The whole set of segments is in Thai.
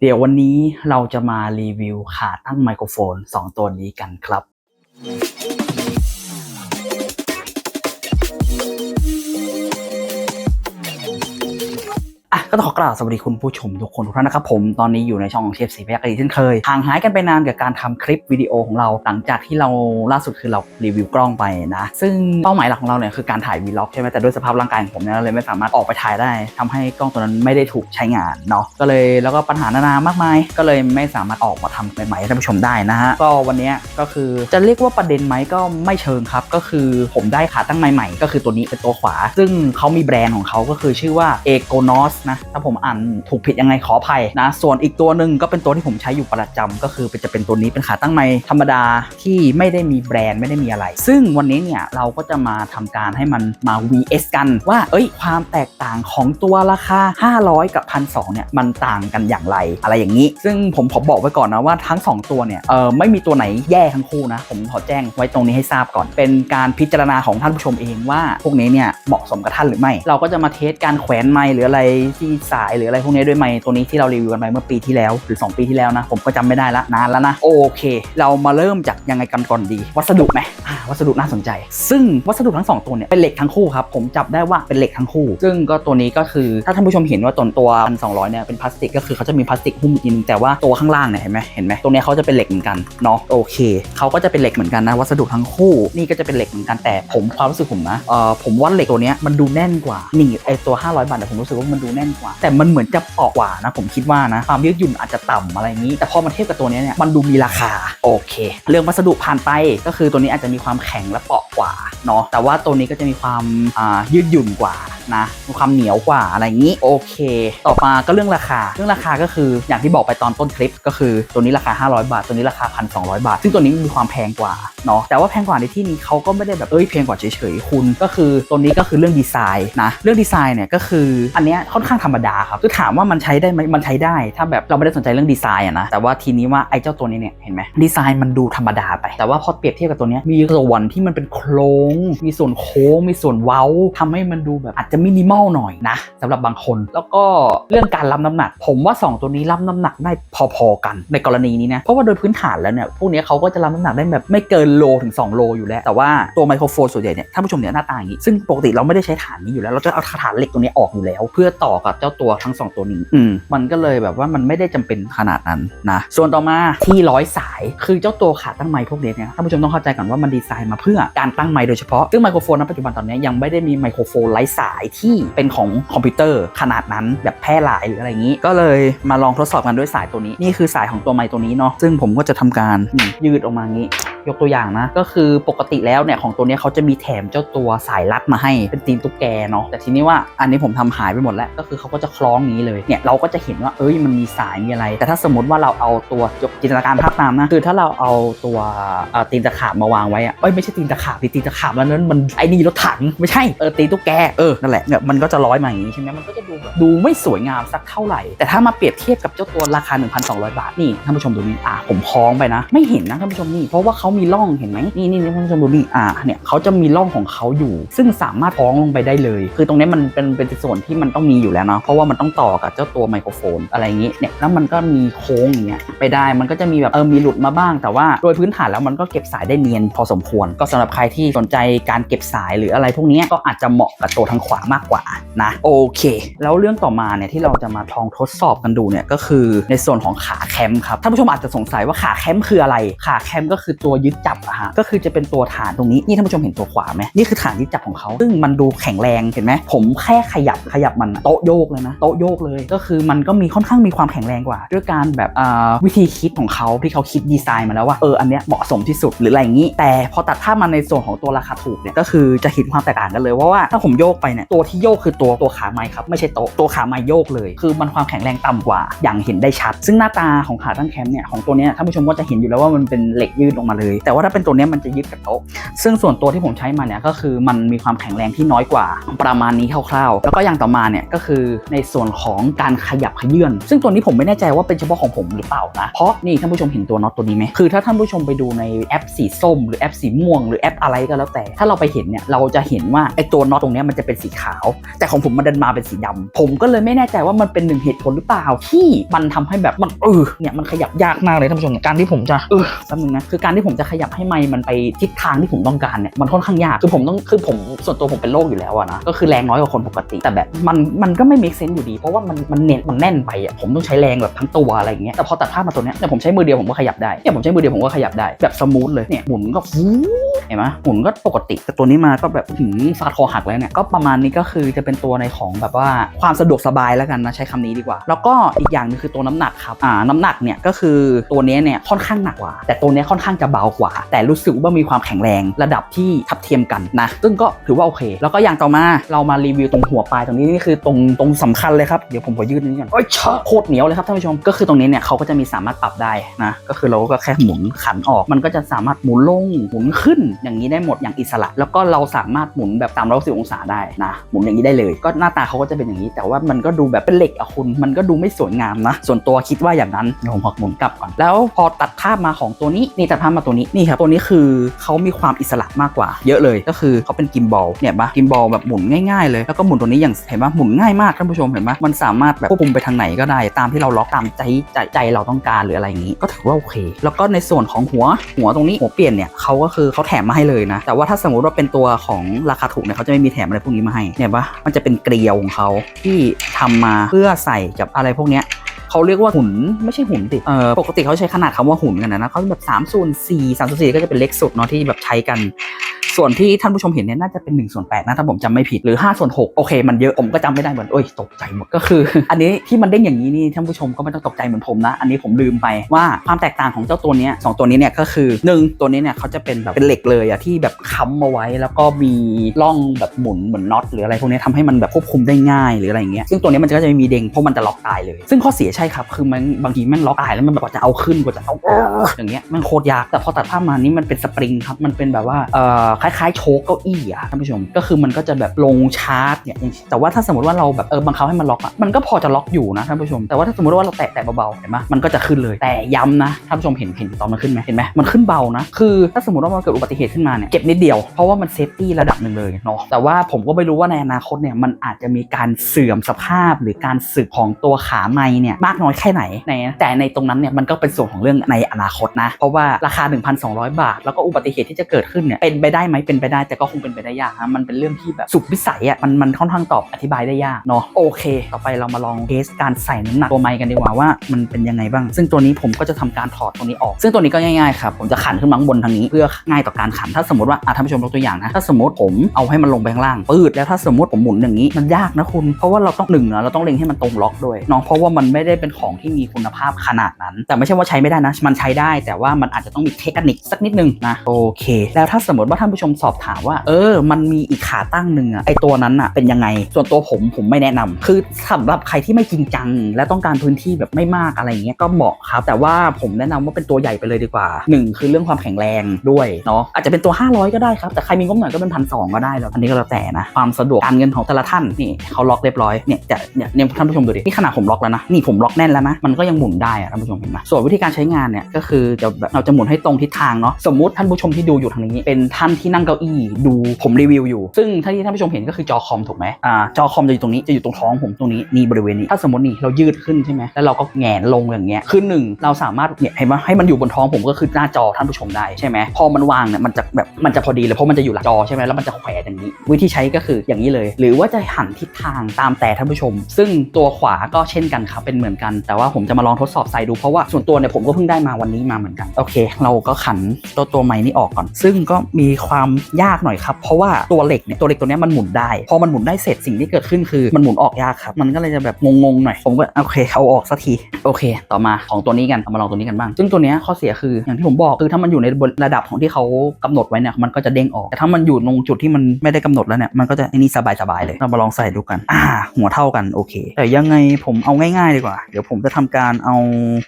เดี๋ยววันนี้เราจะมารีวิวขาตั้งไมโครโฟน 2 ตัวนี้กันครับ ก็ต้องขอกล่าวสวัสดีคุณผู้ชมทุกคนทุกท่านนะครับผมตอนนี้อยู่ในช่องของเชฟสีพยักษ์อีกเช่นเคยห่างหายกันไปนานกับการทำคลิปวิดีโอของเรา หลังจากที่เราล่าสุดคือเรารีวิวกล้องไปนะซึ่งเป้าหมายหลักของเราเนี่ยคือการถ่ายวีล็อกใช่ไหมแต่ด้วยสภาพร่างกายของผมเนี่ยเราเลยไม่สามารถออกไปถ่ายได้ทำให้กล้องตัวนั้นไม่ได้ถูกใช้งานเนาะก็เลยแล้วก็ปัญหานานามากมาย ก็เลยไม่สามารถออกมาทำใหม่ๆให้ท่านผู้ชมได้นะฮะก็วันนี้ก็คือจะเรียกว่าประเด็นไหมก็ไม่เชิงครับ ก็คือผมได้ขาตั้งใหม่ๆ ก็คือตัวนี้เป็นตัวขวา ซึ่งเขามีแบรนด์ของเขาก็คือชื่อว่า e g o n o s นะถ้าผมอ่านถูกผิดยังไงขออภัยนะ ส่วนอีกตัวหนึ่งก็เป็นตัวที่ผมใช้อยู่ประจำก็คือจะเป็นตัวนี้เป็นขาตั้งไม้ธรรมดาที่ไม่ได้มีแบรนด์ไม่ได้มีอะไร ซึ่งวันนี้เนี่ยเราก็จะมาทำการให้มันมา vs กันว่าเอ้ยความแตกต่างของตัวราคา 500 กับ 1,200เนี่ยมันต่างกันอย่างไรอะไรอย่างนี้ ซึ่งผมขอบอกไว้ก่อนนะว่าทั้ง 2 ตัวเนี่ยเออไม่มีตัวไหนแย่ทั้งคู่นะ ผมขอแจ้งไว้ตรงนี้ให้ทราบก่อน เป็นการพิจารณาของท่านผู้ชมเองว่า พวกนี้เนี่ยเหมาะสมกับท่านหรือไม่ เราก็จะมาเทสการแขวนไม้หรืออะไรที่สายหรืออะไรพวกนี้ด้วยไม้ตัวนี้ที่เรารีวิวกันไปเมื่อปีที่แล้วหรือ 2 ปีที่แล้วนะ ผมก็จำไม่ได้ละนานแล้วนะ โอเค เรามาเริ่มจากยังไงกันก่อนดี วัสดุไหมวัสดุน่าสนใจ ซึ่งวัสดุทั้งสองตัวเนี่ยเป็นเหล็กทั้งคู่ครับผมจับได้ว่าเป็นเหล็กทั้งคู่ ซึ่งก็ตัวนี้ก็คือถ้าท่านผู้ชมเห็นว่าตัวตัวพันสองร้อยเนี่ยเป็นพลาสติกก็คือเขาจะมีพลาสติกหุ้มอีกทีนึงแต่ว่าตัวข้างล่างเนี่ยเห็นไหมเห็นไหมตรงนี้เขาจะเป็นเหล็กเหมือนกันเนาะโอเคเขาก็จะเป็นเหล็กเหมือนกันนะวัสดุทั้งคู่นี่ก็จะเป็นเหล็กเหมือนกันแต่ผมความรู้สึกผมนะเอ่อผมว่าเหล็กตัวนี้มันดูแน่นกว่านี่ไอตัว 500บาทแต่ผมรู้สึกว่ามันดูแน่นกว่า แต่มันเหมือนจะเปราะกว่านะผมคิดว่านะความยืดหยุ่นอาจจะต่ำอะไรงนี้ แต่พอมาเทียบกับตัวนี้เนี่ยมันดูมีราคาโอเค เรื่องวัสดุผ่านไปก็คือตัวนี้อาจจะมีความแข็งและเปราะกว่าเนาะแต่ว่าตัวนี้ก็จะมีความยืดหยุ่นกว่านะมีความเหนียวกว่าอะไรงนี้โอเค ต่อมาก็เรื่องราคา เรื่องราคาก็คืออย่างที่บอกไปตอนต้นคลิป ก็คือตัวนี้ราคา 500 บาท ตัวนี้ราคา 1,200 บาท ซึ่งตัวนี้มีความแพงกว่าเนาะแต่ว่าแพงกว่าในที่นี้เขาก็ไม่ได้แบบเอ้ยแพงกว่าเฉยๆคุณ ก็คือตัวนี้ก็คือเรื่องดีไซน์นะเรื่องดีไซน์เนี่ยก็คืออันเนี้ยค่อนข้างธรรมดาครับคือถามว่ามันใช้ได้ไหมมันใช้ได้ ถ้าแบบเราไม่ได้สนใจเรื่องดีไซน์อะนะแต่ว่าทีนี้ว่าไอ้เจ้าตัวนี้เนี่ยเห็นไหมดีไซน์มันดูธรรมดาไป แต่ว่าพอเปรียบเทียบกับตัวนี้มีส่วนที่มันเป็นโครงมีส่วนโค้งมีส่วนเว้าทำให้มันดูแบบอาจจะมินิมอลหน่อยนะสำหรับบางคน แล้วก็เรื่องการรับน้ำหนัก ผมว่า 2 ตัวนี้รับน้ำหนักได้พอๆกันในกรณีนี้นะเพราะว่าโดยพื้นฐานแล้วเนี่ยพวกนี้เขาก็จะรับน้ำหนักได้แบบไม่เกินโลถึง 2 โลอยู่แล้ว แต่ว่าตัวไมโครโฟนส่วนใหญ่เนี่ยท่านผู้ชมเนี่ยหน้าตาอย่างนี้ซึ่งปกติเราไม่ได้ใช้ฐานนี้อยู่แล้วเราจะเอาฐานเหล็กตัวนี้ออกอยู่แล้ว เพื่อต่อกับเจ้าตัวทั้งสองตัวนี้อืมมันก็เลยแบบว่ามันไม่ได้จำเป็นขนาดนั้นนะส่วนต่อมาที่ร้อยสายคือเจ้าตัวขาตั้งไมค์พวกเนี้ยเนี่ยท่านผู้ชมต้องเข้าใจก่อนว่ามันดีไซน์มาเพื่อการตั้งไมค์โดยเฉพาะซึ่งไมโครโฟนณปัจจุบันตอนนี้ยังไม่ได้มีไมโครโฟนไร้สายที่เป็นของคอมพิวเตอร์ขนาดนั้นแบบแพร่หลายหรืออะไรอย่างนี้ ก็เลยมาลองทดสอบกันด้วยสายตัวนี้ นี่คือสายของตัวไมค์ตัวนี้เนาะซึ่งผมก็จะทำการนี่ยืดออกมางี้ ยกตัวอย่างนะ ก็คือปกติแล้วเนี่ยของตัวนี้เขาจะมีแถมเจ้าตัวสายรัดมาให้เป็นตีนตุ๊กแกเนาะแต่ทีนี้ว่าอันนี้ผมทำหายไปหมดแล้วก็คือเขาก็จะคล้องงนี้เลยเนี่ยเราก็จะเห็นว่าเอ้ยมันมีสายมีอะไร แต่ถ้าสมมติว่าเราเอาตัวยกจินตนาการภาพตามนะคือถ้าเราเอาตัวตีนตะขาบมาวางไว้อะเอ้ยไม่ใช่ตีนตะขาบตีนตะขาบแล้วนั้นมันไอ้นี่รถถังไม่ใช่เออตีนตุ๊กแกเออนั่นแหละเนี่ยมันก็จะร้อยมาอย่างนี้ใช่ไหมมันก็จะดูแบบดูไม่สวยงามสักเท่าไหร่ แต่ถ้ามาเปรียบเทียบกับเจ้าตัวราคา 1,200 บาทนี่ท่านผู้ชมดูนี่อะผมคล้องไปนะ ไม่เห็นนะท่านผู้ชมนี่เพราะว่าเขามีร่องเห็นไหมนี่นี่นี่ท่านผู้ชมดูนี่อะเนี่ยเขาจะมีร่องของเขาอยู่ ซึ่งสามารถคล้องลงไปได้เลย คือตรงนี้มันเป็นเป็นส่วนที่มันต้องมีอยู่แล้วเนาะเพราะว่ามันต้องต่อกับเจ้าตัวไมโครโฟนอะไรอย่างนี้เนี่ยแล้วมันก็มีโค้งอย่างเงี้ยไปได้มันก็จะมีแบบเออมีหลุดมาบ้าง แต่ว่าโดยพื้นฐานแล้วมันก็เก็บสายได้เนียนพอสมควร ก็สำหรับใครที่สนใจการเก็บสายหรืออะไรพวกนี้ก็อาจจะเหมาะกับตัวทางขวามากกว่านะโอเค แล้วเรื่องต่อมาเนี่ยที่เราจะมาลองทดสอบกันดูเนี่ยก็คือในส่วนของขาแคมครับท่านผู้ชมอาจจะสงสัยว่าขาแคมคืออะไร ขาแคมก็คือตัวยึดจับอะฮะก็คือจะเป็นตัวฐานตรงนี้นี่ท่านผู้ชมเห็นตัวขวาไหมนี่คือฐานยึดจับของเขาซึ่งมันดูแข็งแรงเห็นไหมผมแค่ขยับขยับมันโต๊ะโยกเลยนะโต๊ะโยกเลย ก็คือมันก็มีค่อนข้างมีความแข็งแรงกว่า ด้วยการแบบวิธีคิดของเขาที่เขาคิดดีไซน์มาแล้วว่าเอออันเนี้ยเหมาะสมที่สุดหรืออะไรอย่างนี้ แต่พอตัดภาพมาในส่วนของตัวราคาถูกเนี่ยก็คือจะเห็นความแตกต่างกันเลยว่าว่าถ้าผมโยกไปเนี่ยตัวที่โยกคือตัวตัวขาไม้ครับไม่ใช่โต๊ะตัวขาไม้โยกเลย คือมันความแข็งแรงต่ำกว่า อย่างเห็นได้ชัด ซึ่งหน้าตาของขาตั้งแคมป์เนี่ยของตัวเนี้ยเนี่ยท่านผู้ชมก็จะเห็นอยู่แล้วว่ามันเป็นเหล็กยืดลงมาเลยแต่ว่าถ้าเป็นตัวนี้มันจะยึดกับโต๊ะ ซึ่งส่วนตัวที่ผมใช้มาเนี่ยก็คือมันมีความแข็งแรงที่น้อยกว่าประมาณนี้คร่าวๆ แล้วก็อย่างต่อมาเนี่ยก็คือในส่วนของการขยับขยื่น ซึ่งตัวนี้ผมไม่แน่ใจว่าเป็นเฉพาะของผมหรือเปล่านะ เพราะนี่ท่านผู้ชมเห็นตัวน็อตตัวนี้ไหมคือถ้าท่านผู้ชมไปดูในแอปสีส้ม หรือแอปสีม่วง หรือแอปอะไรก็แล้วแต่ ถ้าเราไปเห็นเนี่ยเราจะเห็นว่าไอ้ตัวน็อตตรงนี้มันจะเป็นสีขาว แต่ของผมมันดันมาเป็นสีดำผมก็เลยไม่แน่ใจว่ามันเป็นหนึ่งเหตุผลหรือเปล่าที่มันทำให้แบบมันเออเนี่ยมันขยับยากมากเลยท่านผู้ชมการที่ผมจะเออแป๊บนึงนะคือการที่ผมจะขยับให้ไมค์มันไปทิศทางที่ผมต้องการเนี่ยมันค่อนข้างยากคือผมต้องคือผมส่วนตัวผมเป็นโรคอยู่แล้วอะนะก็คือแรงน้อยกว่าคนปกติ แต่แบบมันมันก็ไม่ make sense อยู่ดี เพราะว่ามันมันเน้นมันแน่นไปอะผมต้องใช้แรงแบบทั้งตัวอะไรอย่างเงี้ยแต่พอตัดภาพมาตัวเนี้ยเนี่ยผมใช้มือเดียวผมก็ขยับได้เนี่ยผมใช้มือเดียวผมก็ขยับได้แบบสมูทเลยเนี่ยหมุนก็ฟูเห็นไหมหมุนก็ปกติแต่ตัวนี้มาก็แบบถึงฟาดคอหักแล้วเนี่ยก็ประมาณนี้ก็คือจะเป็นตัวในของแบบว่าความสะดวกสบายแล้วกันนะใช้คำนี้ดีกว่า แล้วก็อีกอย่างนึงคือตัวน้ำหนักครับอ่าน้ำหนักเนี่ยก็คือตัวนี้เนี่ยค่อนข้างหนักกว่า แต่ตัวนี้ค่อนข้างจะเบากว่าแต่รู้สึกว่ามีความแข็งแรงระดับที่ทับเทียมกันนะ ซึ่งก็ถือว่าโอเค แล้วก็อย่างต่อมาเรามารีวิวตรงหัวปลายตรงนี้นี่คือตรงตรงสำคัญเลยครับ เดี๋ยวผมขอยืดนิดก่อนโอ้ยเชอะโคตรเหนียวเลยครับท่านผู้ชม ก็คือตรงนี้เนี่ยเขาก็จะมีสามารถปรับได้นะ ก็คือเราก็แค่หมุนขันออก มันก็จะสามารถหมุนลงหมุนขึ้นอย่างนี้ได้หมดอย่างอิสระ แล้วก็เราสามารถหมุนแบบ360องศาได้นะหมุนอย่างนี้ได้เลย ก็หน้าตาเขาก็จะเป็นอย่างนี้ แต่ว่ามันก็ดูแบบเป็นเหล็กอะคุณมันก็ดูไม่สวยงามนะส่วนตัวคิดว่าอย่างนั้นเดี๋ยวผมขอหมุนกลับก่อนแล้วพอตัดภาพมาของตัวนี้นี่ตัดภาพมาตัวนี้นี่ครับตัวนี้คือเขามีความอิสระมากกว่า เยอะเลยก็คือเขาเป็นกิมบอลเนี่ยปะกิมบอลแบบหมุนง่ายๆเลยแล้วก็หมุนตัวนี้อย่างเห็นปะหมุนง่ายมากท่านผู้ชมเห็นปะมันสามารถแบบควบคุมไปทางไหนก็ได้ตามที่เราล็อกตามใจใจใจเราต้องการหรืออะไรอย่างนี้ ก็ถือว่าโอเค แล้วก็ในส่วนของหัวหัวตรงนี้หัวเปลี่ยนเนี่ยเขาก็คือเขาแถมมาให้เลยนะ แต่ว่าถ้าสมมติว่าเป็นตัวของราคาถูกเนี่ยเขาจะไม่มีแถมอะไรพวกนี้มาให้เนี่ยปะมันจะเป็นเกลียวของเขาที่ทำมาเพื่อใส่กับอะไรพวกเนี้ย เขาเรียกว่าหุ่นไม่ใช่หุ่นติเออปกติเขาใช้ขนาดคำว่าหุ่นกันนะนะเขาแบบ3ส่วน4 3ส่วน4ก็จะเป็นเล็กสุดเนาะที่แบบใช้กัน ส่วนที่ท่านผู้ชมเห็นเนี่ยน่าจะเป็น1ส่วน8นะถ้าผมจำไม่ผิดหรือ5ส่วน6โอเคมันเยอะผมก็จำไม่ได้เหมือนโอ้ยตกใจหมดก็คือ อันนี้ที่มันเด้งอย่างนี้นี่ท่านผู้ชมก็ไม่ต้องตกใจเหมือนผมนะ อันนี้ผมลืมไปว่าความแตกต่างของเจ้าตัวนี้สองตัวนี้เนี่ยก็คือหนึ่งตัวนี้เนี่ยเขาจะเป็นแบบเป็นเหล็กเลยอะที่แบบค้ำมาไว้ แล้วก็มีร่องแบบหมุนเหมือนน็อตหรืออะไรพวกนี้ทำให้มันแบบควบคุมได้ง่ายหรืออะไรอย่างเงี้ยซึ่งตัวนี้มันก็จะไม่มีเด้งเพราะมันจะล็อกตายเลย ซึ่งข้อเสียใช่ครับคือมันบางทีมันล็อกตายแล้วมันแบบจะเอาขึ้นกว่าจะเอาอย่างเงี้ยมันโคตรยากแต่พอตัดภาพมานี่มันเป็นสปริงครับมันเป็นแบบว่าเอ่อคล้ล้ายๆโชคเก้าอี้อะท่านผู้ชม ก็คือมันก็จะแบบลงชาร์จเนี่ยแต่ว่าถ้าสมมติว่าเราแบบเออบังคับให้มันล็อกอะมันก็พอจะล็อกอยู่นะท่านผู้ชม แต่ว่าถ้าสมมติว่าเราแตะแตะเบาๆเห็นไหมมันก็จะขึ้นเลยแต่ย้ำนะท่านผู้ชมเห็นเห็นตอนมันขึ้นไหมเห็นไหมมันขึ้นเบานะ คือถ้าสมมติว่ามันเกิดอุบัติเหตุขึ้นมาเนี่ยเจ็บนิดเดียวเพราะว่ามันเซฟตี้ระดับหนึ่งเลยเนาะแต่ว่าผมก็ไม่รู้ว่าในอนาคตเนี่ยมันอาจจะมีการเสื่อมสภาพหรือการสึกของตัวขาไม้เนี่ยมากน้อยแค่ไหนในแต่ในตรงนั้นเนี่ยมันก็เป็นส่วนของเรื่องในอนาคตนะ เพราะว่าราคา 1,200 บาท แล้วก็อุบัติเหตุที่จะเกิดขึ้นเนี่ยเป็นไปได้ไหมเป็นไปได้แต่ก็คงเป็นไปได้ยากนะมันเป็นเรื่องที่แบบสุดวิสัยอะมันมันค่อนข้างตอบอธิบายได้ยากเนาะโอเค ต่อไปเรามาลองเทสการใส่น้ำหนักตัวไม้กันดีกว่าว่ามันเป็นยังไงบ้าง ซึ่งตัวนี้ผมก็จะทำการถอดตัวนี้ออก ซึ่งตัวนี้ก็ง่ายๆครับผมจะขันขึ้นมาข้างบนทางนี้เพื่อง่ายต่อการขันถ้าสมมติว่าอะท่านผู้ชมยกตัวอย่างนะถ้าสมมติผมเอาให้มันลงไปข้างล่างปืดแล้วถ้าสมมติผมหมุนอย่างนี้มันยากนะคุณ เพราะว่าเราต้องหนึ่งนะเราต้องเล็งให้มันตรงล็อกด้วยเนาะเพราะว่ามันไม่ได้เป็นของที่มีคุณภาพขนาดนั้น แต่ไม่ใช่ว่าใช้ไม่ได้นะมันใช้ได้ แต่ว่ามันอาจจะต้องมีเทคนิคสักนิดนึงนะโอเค แล้วถ้าสมมติว่าท่านผู้ชมสอบถามว่า เออ มันมีอีกขาตั้งหนึ่งอะไอตัวนั้นอะเป็นยังไง ส่วนตัวผมผมไม่แนะนำคือสำหรับใครที่ไม่จริงจัง และต้องการพื้นที่แบบไม่มากอะไรเงี้ยก็เหมาะครับ แต่ว่าผมแนะนำว่าเป็นตัวใหญ่ไปเลยดีกว่าหนึ่งคือเรื่องความแข็งแรงด้วยเนาะอาจจะเป็นตัว 500 ก็ได้ครับ แต่ใครมีงบหน่อยก็เป็นพันสก็ได้แล้วอันนี้ก็แล้วแต่นะความสะดวกการเงินของแต่ละท่านนี่เขาล็อกเรียบร้อยเนี่ยจะเนี่ยเนี่ยท่านผู้ชมดูดินี่ขนาดผมล็อกแล้วนะนี่ผมล็อกแน่นแล้วนะมันก็ยังหมุนได้อะท่านผู้ชมเห็นไหมส่วนวิธีการใช้งานเนี่ยก็คือจะเราจะหมุนให้ตรงทิศทางเนาะสมมติท่านผู้ชมที่ดูอยู่ทางนี้เป็นท่านที่นั่งเก้าอี้ดูผมรีวิวอยู่ ซึ่งท่านที่ท่านผู้ชมเห็นก็คือจอคอมถูกไหมอ่าจอคอมจะอยู่ตรงนี้จะอยู่ตรงท้องผมตรงนี้นี่บริเวณนี้ถ้าสมมตินี่เรายืดขึ้นใช่ไหมแล้วเราก็แงนลงอย่างเงี้ยคือหนึ่งเราสามารถเนี่ยเห็นไหมให้มันอยู่บนท้องผมก็คือหน้าจอท่านผู้ชมได้ใช่ไหมพอมันวางเนี่ยมันจะแบบมันจะพอดีเลยเพราะมันจะอยู่หลังจอใช่ไหมแล้วมันจะแขวนอย่างนี้ วิธีใช้ก็คืออย่างนี้เลย หรือว่าจะหันทิศทางตามแต่ท่านผู้ชม ซึ่งตัวขวาก็เช่นกันครับเป็นเหมือนกัน แต่ว่าผมจะมาลองทดสอบใส่ดูเพราะว่าส่วนตัวเนี่ยผมก็เพิ่งได้มาวันนี้มาเหมือนกันโอเค เราก็ขันตัวตัวไม้นี้ออกก่อน ซึ่งก็มีความความยากหน่อยครับ เพราะว่าตัวเหล็กเนี่ยตัวเหล็กตัวนี้มันหมุนได้ พอมันหมุนได้เสร็จสิ่งที่เกิดขึ้นคือมันหมุนออกยากครับ มันก็เลยจะแบบงงๆหน่อย ผมก็โอเคเอาออกสักที โอเค ต่อมาของตัวนี้กันเอามาลองตัวนี้กันบ้าง ซึ่งตัวนี้ข้อเสียคืออย่างที่ผมบอกคือถ้ามันอยู่ในระดับของที่เขากำหนดไว้เนี่ยมันก็จะเด้งออก แต่ถ้ามันอยู่ตรงจุดที่มันไม่ได้กำหนดแล้วเนี่ยมันก็จะนี่สบายๆเลยเรามาลองใส่ดูกัน อ่า หัวเท่ากันโอเค แต่ยังไงผมเอาง่ายๆดีกว่า เดี๋ยวผมจะทำการเอา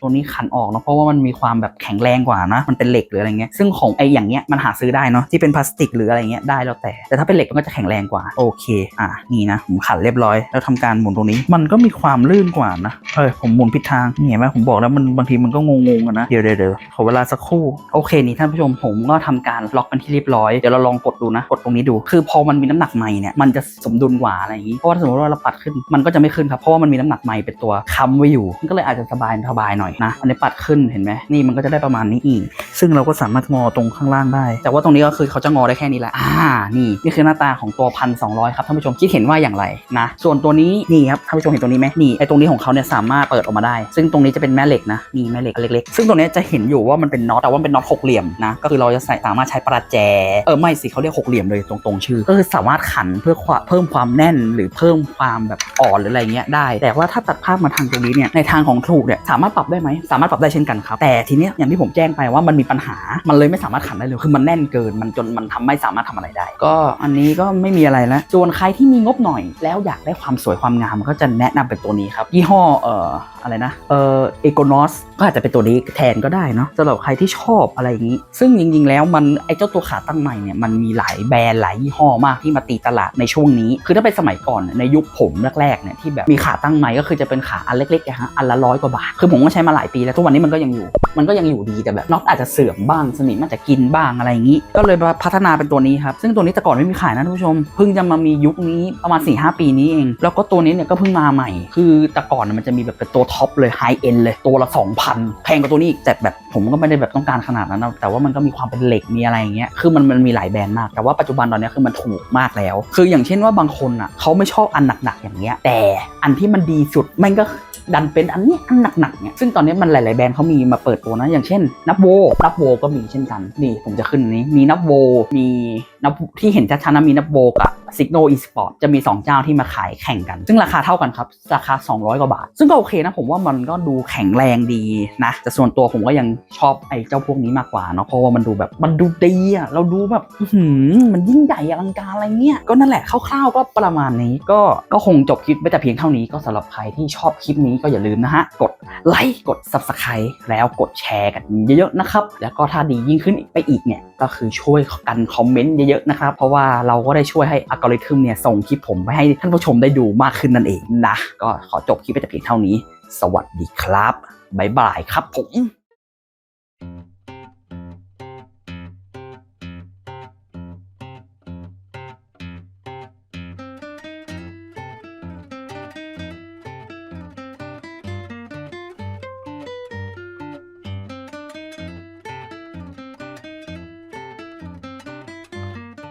ตัวนี้ขันออกเนอะเพราะว่ามันมีความแบบแข็งแรงกว่านะ มันเป็นเหล็กหรืออะไรเงี้ยซึ่งของไอ้อย่างเงี้ยมันหาซื้อได้เนาะที่เป็นพลาสติกหรืออะไรเงี้ยได้แล้วแต่ แต่ถ้าเป็นเหล็กมันก็จะแข็งแรงกว่า โอเค อะนี่นะ ผมขันเรียบร้อย แล้วทำการหมุนตรงนี้ มันก็มีความลื่นกว่านะเฮ้ยผมหมุนผิดทางนี่เห็นไหมผมบอกแล้วมันบางทีมันก็งงๆกันนะเดี๋ยวเดี๋ยวเดี๋ยวขอเวลาสักครู่โอเคนี่ท่านผู้ชมผมก็ทำการล็อกกันที่เรียบร้อยเดี๋ยวเราลองกดดูนะกดตรงนี้ดู คือพอมันมีน้ำหนักไม้เนี่ยมันจะสมดุลกว่าอะไรอย่างนี้เพราะว่าถ้าสมมติว่าเราปัดขึ้นมันก็จะไม่ขึ้นครับเพราะว่ามันมีน้ำหนักไม้เป็นตัวค้ำไว้อยู่มันก็เลยอาจจะสบายสบายหน่อยนะอันนี้ปัดขึ้นเห็นไหมนี่มันก็จะได้ประมาณนี้อีก ซึ่งเราก็สามารถงอตรงข้างล่างได้ แต่ว่าตรงนี้ก็คือเขาจะงอได้แค่นี้แหละอ่านี่นี่คือหน้าตาของตัวพันสองครับท่านผู้ชมคิดเห็นว่าอย่างไรนะส่วนตัวนี้นี่ครับท่านผู้ชมเห็นตรงนี้ไหมนี่ไอ้ตรงนี้ของเขาเนี่ยสามารถเปิดออกมาได้ ซึ่งตรงนี้จะเป็นแม่เหล็กนะนี่แม่เหล็กเล็กๆซึ่งตรงนี้จะเห็นอยู่ว่ามันเป็นน็อตแต่ว่าเป็นน็อตหกเหลี่ยมนะก็คือเราจะใส่สามารถใช้ประแจเออไม่สิเขาเรียกหกเหลี่ยมเลยตรงๆชื่อก็คือสามารถขันเพื่อเพิ่มความแน่นหรือเพิ่มความแบบอ่อนหรืออะไรเงี้ยได้ แต่ว่าถ้าตัดภาพมาทางตรงนี้เนี่ยในทางของถูกเนี่ยสามารถปรับได้ไหมสามารถปรับได้เช่นกันครับแต่ทีเนี้ยอย่างที่ผมแจ้งไปว่ามันมีปัญหามันเลยไม่สามารถขันได้เลยคือมันแน่นเกินมันจนมันทำไม่สามารถทำอะไรได้ ก็อันนี้ก็ไม่มีอะไรแล้วส่วนใครที่มีงบหน่อย แล้วอยากได้ความสวยความงามก็จะแนะนำเป็นตัวนี้ครับ ยี่ห้อเอ่ออะไรนะเอ่อเอโกนอสก็อาจจะเป็นตัวนี้แทนก็ได้เนาะสำหรับใครที่ชอบอะไรอย่างนี้ ซึ่งจริงๆแล้วมันไอเจ้าตัวขาตั้งใหม่เนี่ยมันมีหลายแบรนด์หลายยี่ห้อมากที่มาตีตลาดในช่วงนี้ คือถ้าเป็นสมัยก่อนในยุคผมแรกๆเนี่ยที่แบบมีขาตั้งใหม่ก็คือจะเป็นขาอันเล็กๆนะฮะอันละร้อยกว่าบาทคือผมก็ใช้มาหลายปีแล้วทุกวันนี้มันก็ยังอยู่ มันก็ยังอยู่ดีแต่แบบน็อตอาจจะเสื่อมบ้างสนิมอาจจะกินบ้างอะไรอย่างนี้ ก็เลยมาพัฒนาเป็นตัวนี้ครับ ซึ่งตัวนี้แต่ก่อนไม่มีขายนะท่านผู้ชม เพิ่งจะมามียุคนี้ประมาณ4ีหปีนี้เอง แล้วก็ตัวนี้เนี่ยก็เพิ่งมาใหม่ คือแต่ก่อนมันจะมีแบบเป็นตัวท็อปเลยไฮเอ็นเลยตัวละ 2,000 แพงกว่าตัวนี้อีกแต่แบบผมก็ไม่ได้แบบต้องการขนาดนั้นนะแต่ว่ามันก็มีความเป็นเหล็กมีอะไรอย่างเงี้ยคือมันมันมีหลายแบรนด์มาก แต่ว่าปัจจุบันตอนนี้คือมันถูกมากแล้ว คืออย่างเช่นว่าบางคนอะเขาไม่ชอบอันหนักๆอย่างเงี้ยแต่อันที่มันดีสุดมันก็ดันเป็นอันนี้อันหนักๆเนี่ยซึ่งตอนนี้มันหลาย ๆ แบรนด์เขามีมาเปิดตัวนะ อย่างเช่น นับโวนับโวก็มีเช่นกัน นี่ผมจะขึ้นนี้ มีนับโวมีนับที่เห็นชัดๆนะมีนับโบกับ ซิกโนอีสปอร์ตจะมี 2 เจ้าที่มาขายแข่งกัน ซึ่งราคาเท่ากันครับ ราคา 200 กว่าบาท ซึ่งก็โอเคนะ ผมว่ามันก็ดูแข็งแรงดีนะ แต่ส่วนตัวผมก็ยังชอบไอ้เจ้าพวกนี้มากกว่าเนาะเพราะว่ามันดูแบบมันดูดีอะเราดูแบบมันยิ่งใหญ่อลังการอะไรเงี้ยก็นั่นแหละคร่าวๆก็ประมาณนี้ก็ก็คงจบคลิปไปแต่เพียงเท่านี้ก็สำหรับใครที่ชอบคลิปนี้ก็อย่าลืมนะฮะกดไลค์กด Subscribe แล้วกดแชร์กันเยอะๆนะครับแล้วก็ถ้าดียิ่งขึ้นไปอีกเนี่ยก็คือช่วยกันคอมเมนต์เยอะๆนะครับเพราะว่าเราก็ได้ช่วยให้อัลกอริทึมเนี่ยส่งคลิปผมไปให้ท่านผู้ชมได้ดูมากขึ้นนั่นเองนะ ก็ขอจบคลิปไปแต่เพียงเท่านี้ สวัสดีครับบ๊ายบายครับผม